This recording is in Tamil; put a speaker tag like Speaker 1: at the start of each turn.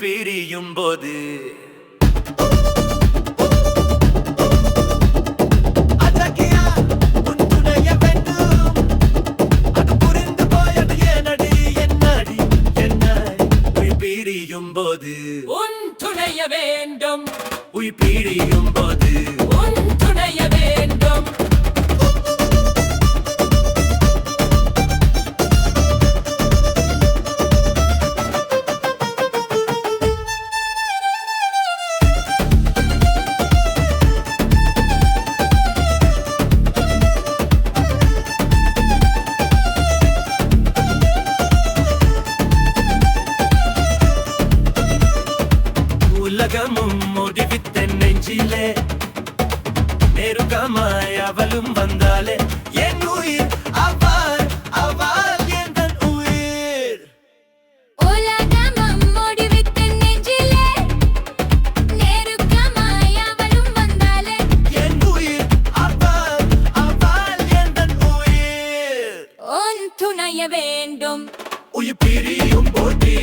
Speaker 1: பிரியும் போது பிரியும் போது
Speaker 2: உன் துணைய வேண்டும்.
Speaker 1: உயிர் பிரியும் போது
Speaker 2: உன்
Speaker 1: உலகமும் முடிவித்த நெஞ்சிலே. நெருக்கமாய் அவளும் வந்தாலே என் உயிர் அவள் அவள் என் உயிர்.
Speaker 3: உலகமும் முடிவித்து நெஞ்சிலே நெருக்கமாய் அவளும் வந்தாலே
Speaker 1: என் உயிர் அவள் அவள் என் உயிர்.
Speaker 3: உன் துணைய வேண்டும்.
Speaker 1: உயிர் பிரியும் போட்டி.